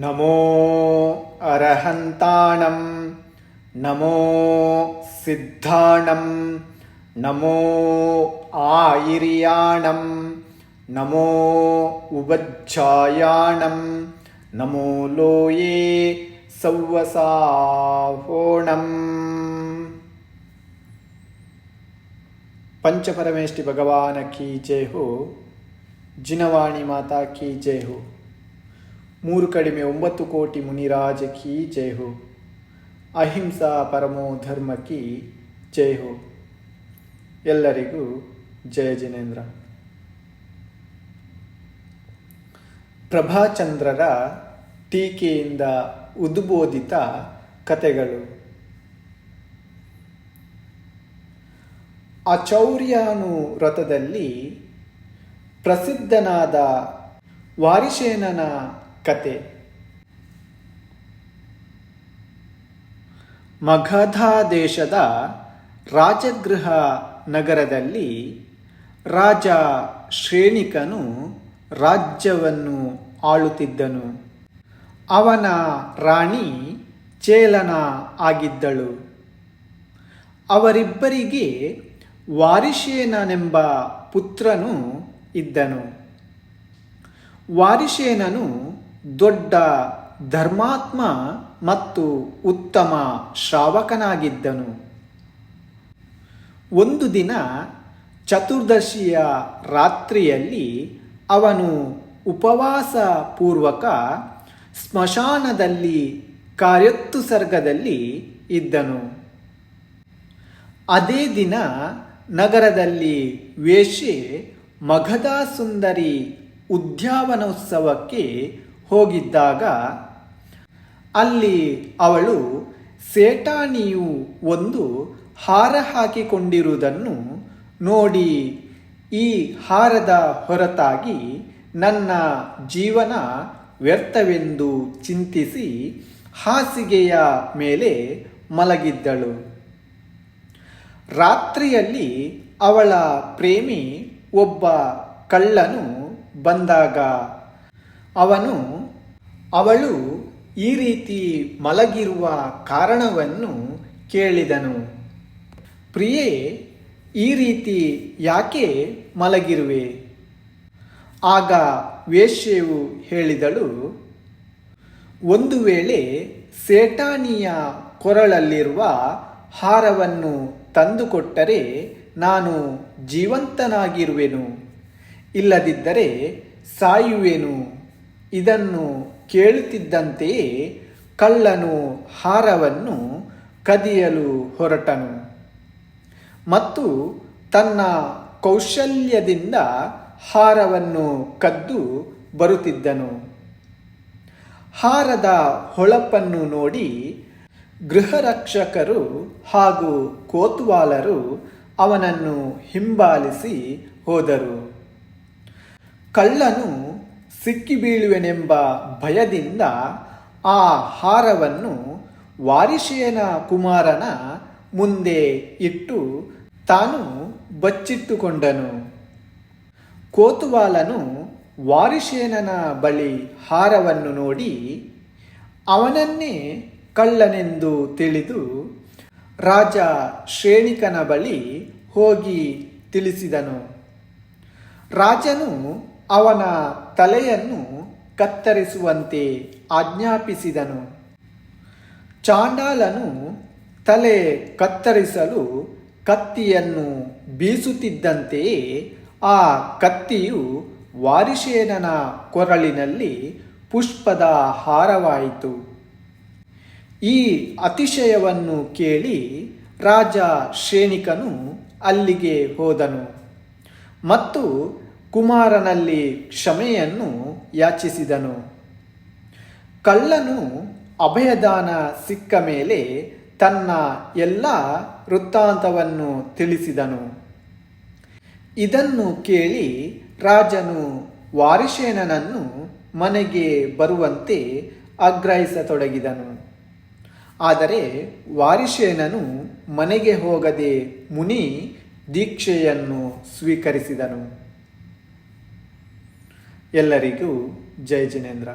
नमो अरहन्ताणं नमो सिद्धाणं नमो आयिर्याणं नमो उब्रायाणं नमो लोये सौवसाहोणम् पंचपरमेष्टि भगवान की जय हो जिनवाणी माता की जय हो। ಮೂರು ಕಡಿಮೆ ಒಂಬತ್ತು ಕೋಟಿ ಮುನಿರಾಜ ಕಿ ಜೈ ಹೋ. ಅಹಿಂಸಾ ಪರಮೋ ಧರ್ಮ ಕಿ ಜೈ ಹೋ. ಎಲ್ಲರಿಗೂ ಜಯ ಜಿನೇಂದ್ರ. ಪ್ರಭಾಚಂದ್ರರ ಟೀಕೆಯಿಂದ ಉದ್ಬೋಧಿತ ಕತೆಗಳು ಅಚೌರ್ಯಾನು ರಥದಲ್ಲಿ ಪ್ರಸಿದ್ಧನಾದ ವಾರಿಶೇನನ ಕತೆ. ಮಗಧ ದೇಶದ ರಾಜಗೃಹ ನಗರದಲ್ಲಿ ರಾಜ ಶ್ರೇಣಿಕನು ರಾಜ್ಯವನ್ನು ಆಳುತ್ತಿದ್ದನು. ಅವನ ರಾಣಿ ಚೇಲನ ಆಗಿದ್ದಳು. ಅವರಿಬ್ಬರಿಗೆ ವಾರಿಶೇನನೆಂಬ ಪುತ್ರನು ಇದ್ದನು. ವಾರಿಶೇನನು ದೊಡ್ಡ ಧರ್ಮಾತ್ಮ ಮತ್ತು ಉತ್ತಮ ಶ್ರಾವಕನಾಗಿದ್ದನು. ಒಂದು ದಿನ ಚತುರ್ದಶಿಯ ರಾತ್ರಿಯಲ್ಲಿ ಅವನು ಉಪವಾಸ ಪೂರ್ವಕ ಸ್ಮಶಾನದಲ್ಲಿ ಕಾರ್ಯೋತ್ತುಸರ್ಗದಲ್ಲಿ ಇದ್ದನು. ಅದೇ ದಿನ ನಗರದಲ್ಲಿ ವೇಷೆ ಮಗಧ ಸುಂದರಿ ಉದ್ಯಾನೋತ್ಸವಕ್ಕೆ ಹೋಗಿದ್ದಾಗ ಅಲ್ಲಿ ಅವಳು ಸೇಟಾಣಿಯು ಒಂದು ಹಾರ ಹಾಕಿಕೊಂಡಿರುವುದನ್ನು ನೋಡಿ ಈ ಹಾರದ ಹೊರತಾಗಿ ನನ್ನ ಜೀವನ ವ್ಯರ್ಥವೆಂದು ಚಿಂತಿಸಿ ಹಾಸಿಗೆಯ ಮೇಲೆ ಮಲಗಿದ್ದಳು. ರಾತ್ರಿಯಲ್ಲಿ ಅವಳ ಪ್ರೇಮಿ ಒಬ್ಬ ಕಳ್ಳನು ಬಂದಾಗ ಅವನು, ಅವಳು ಈ ರೀತಿ ಮಲಗಿರುವ ಕಾರಣವನ್ನು ಕೇಳಿದನು. ಪ್ರಿಯೆ, ಈ ರೀತಿ ಯಾಕೆ ಮಲಗಿರುವೆ? ಆಗ ವೇಶ್ಯೆಯು ಹೇಳಿದಳು, ಒಂದು ವೇಳೆ ಸೇಟಾನಿಯ ಕೊರಳಲ್ಲಿರುವ ಹಾರವನ್ನು ತಂದುಕೊಟ್ಟರೆ ನಾನು ಜೀವಂತನಾಗಿರುವೆನು, ಇಲ್ಲದಿದ್ದರೆ ಸಾಯುವೆನು. ಇದನ್ನು ಕೇಳುತ್ತಿದ್ದಂತೆಯೇ ಕಳ್ಳನು ಹಾರವನ್ನು ಕದಿಯಲು ಹೊರಟನು. ಮತ್ತು ತನ್ನ ಕೌಶಲ್ಯದಿಂದ ಹಾರವನ್ನು ಕದ್ದು ಬರುತ್ತಿದ್ದನು. ಹಾರದ ಹೊಳಪನ್ನು ನೋಡಿ ಗೃಹರಕ್ಷಕರು ಹಾಗೂ ಕೋತ್ವಾಲರು ಅವನನ್ನು ಹಿಂಬಾಲಿಸಿ ಹೋದರು. ಕಳ್ಳನು ಸಿಕ್ಕಿಬೀಳುವೆನೆಂಬ ಭಯದಿಂದ ಆ ಹಾರವನ್ನು ವಾರಿಶೇನ ಕುಮಾರನ ಮುಂದೆ ಇಟ್ಟು ತಾನು ಬಚ್ಚಿಟ್ಟುಕೊಂಡನು. ಕೋತುವಾಲನು ವಾರಿಶೇನನ ಬಳಿ ಹಾರವನ್ನು ನೋಡಿ, ಅವನನ್ನೇ ಕಳ್ಳನೆಂದು ತಿಳಿದು ರಾಜ ಶ್ರೇಣಿಕನ ಬಳಿ ಹೋಗಿ ತಿಳಿಸಿದನು. ರಾಜನು ಅವನ ತಲೆಯನ್ನು ಕತ್ತರಿಸುವಂತೆ ಆಜ್ಞಾಪಿಸಿದನು. ಚಾಂಡಾಲನು ತಲೆ ಕತ್ತರಿಸಲು ಕತ್ತಿಯನ್ನು ಬೀಸುತ್ತಿದ್ದಂತೆಯೇ ಆ ಕತ್ತಿಯು ವಾರಿಶೇನನ ಕೊರಳಿನಲ್ಲಿ ಪುಷ್ಪದ ಹಾರವಾಯಿತು. ಈ ಅತಿಶಯವನ್ನು ಕೇಳಿ ರಾಜ ಶ್ರೇಣಿಕನು ಅಲ್ಲಿಗೆ ಹೋದನು. ಮತ್ತು ಕುಮಾರನಲ್ಲಿ ಕ್ಷಮೆಯನ್ನು ಯಾಚಿಸಿದನು. ಕಳ್ಳನು ಅಭಯದಾನ ಸಿಕ್ಕ ಮೇಲೆ ತನ್ನ ಎಲ್ಲ ವೃತ್ತಾಂತವನ್ನು ತಿಳಿಸಿದನು. ಇದನ್ನು ಕೇಳಿ ರಾಜನು ವಾರಿಶೇನನನ್ನು ಮನೆಗೆ ಬರುವಂತೆ ಆಗ್ರಹಿಸತೊಡಗಿದನು. ಆದರೆ ವಾರಿಶೇನನು ಮನೆಗೆ ಹೋಗದೆ ಮುನಿ ದೀಕ್ಷೆಯನ್ನು ಸ್ವೀಕರಿಸಿದನು. ಎಲ್ಲರಿಗೂ ಜಯ ಜಿನೇಂದ್ರ.